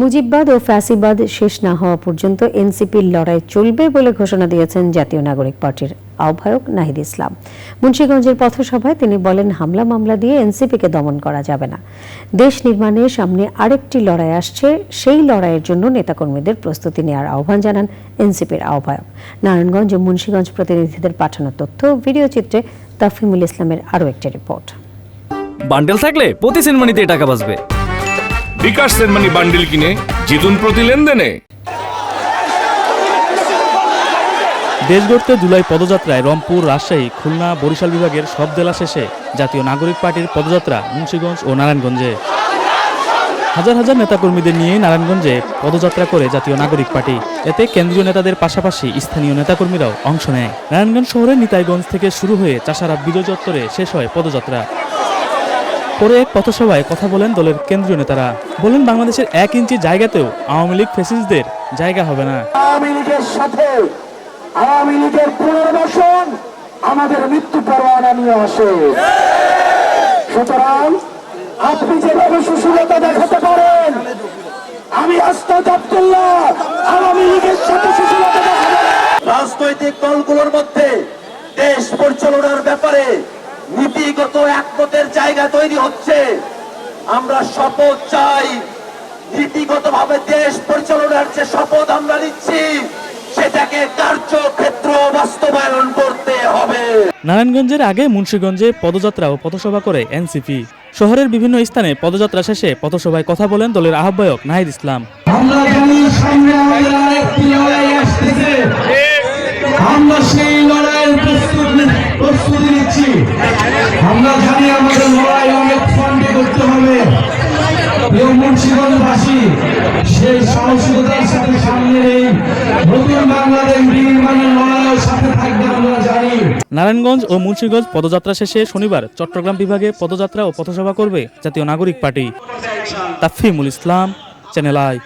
মুজিববাদ ও ফ্যাসিবাদ শেষ না হওয়া পর্যন্ত এনসিপির লড়াই চলবে বলে ঘোষণা দিয়েছেন জাতীয় নাগরিক পার্টির আহ্বায়ক নাহিদ ইসলাম। মুন্সিগঞ্জের পথসভায় তিনি বলেন, হামলা মামলা দিয়ে এনসিপিকে দমন করা যাবে না। দেশ নির্মাণের সামনে আরেকটি লড়াই আসছে, সেই লড়াইয়ের জন্য নেতাকর্মীদের প্রস্তুতি নেওয়ার আহ্বান জানান এনসিপির আহ্বায়ক। নারায়ণগঞ্জ ও মুন্সিগঞ্জ প্রতিনিধিদের পাঠানো তথ্য ভিডিও চিত্রে তাফিমুল ইসলামের আরও একটি রিপোর্ট। বান্ডেল থাকলে প্রতি সেনমানিতে টাকা বাঁচবে। বিকাশ সেনমানি বান্ডিল কিনে জিতুন প্রতি লেনদেনে। দেশ গড়তে জুলাই পদযাত্রায় রংপুর, রাজশাহী, খুলনা, বরিশাল বিভাগের সব জেলা শেষে জাতীয় নাগরিক পার্টির পদযাত্রা মুন্সিগঞ্জ ও নারায়ণগঞ্জে। হাজার হাজার নেতাকর্মীদের নিয়ে নারায়ণগঞ্জে পদযাত্রা করে জাতীয় নাগরিক পার্টি। এতে কেন্দ্রীয় নেতাদের পাশাপাশি স্থানীয় নেতাকর্মীরাও অংশ নেয়। নারায়ণগঞ্জ শহরের নিতাইগঞ্জ থেকে শুরু হয়ে চাষারা বিজয় চত্বরে শেষ হয় পদযাত্রা। পরে এক পথসভায় কথা বলেন দলের কেন্দ্রীয় নেতারা। বলেন বাংলাদেশের এক ইঞ্চি জায়গাতেও আওয়ামী লীগ ফেসিসদের জায়গা হবে না। আওয়ামী লীগের সাথে আওয়ামী লীগের পুনর্বাসন আমাদের মৃত্যু পরোয়ানা নিয়ে আসে। সুতরাং আপনি যেভাবে সুশীলতা দেখাতে পারেন আমি আস্তাদ আব্দুল্লাহ আওয়ামী লীগের সাথে সুশীলতা রাজনৈতিক দলগুলোর মধ্যে দেশ পরিচালনার ব্যাপারে নীতিগত একমতের জায়গা তৈরি হচ্ছে। আমরা শপথ চাই। নীতিগতভাবে দেশ পরিচালনার যে শপথ আমরা নিচ্ছি সেটাকে কার্যক্ষেত্র বাস্তবায়ন করতে হবে। নারায়ণগঞ্জের আগে মুন্সিগঞ্জে পদযাত্রা ও পথসভা করে এনসিপি। শহরের বিভিন্ন স্থানে পদযাত্রা শেষে পথসভায় কথা বলেন দলের আহ্বায়ক নাহিদ ইসলাম। আমরা জানি সামনে সেই সাথে সামনে নতুন বাংলাদেশ নির্মাণের সাথে থাকবে আমরা জানি। নারায়ণগঞ্জ ও মুন্সিগঞ্জ পদযাত্রা শেষে শনিবার চট্টগ্রাম বিভাগে পদযাত্রা ও পথসভা করবে Jatiya Nagorik party. Tafimul Islam channel I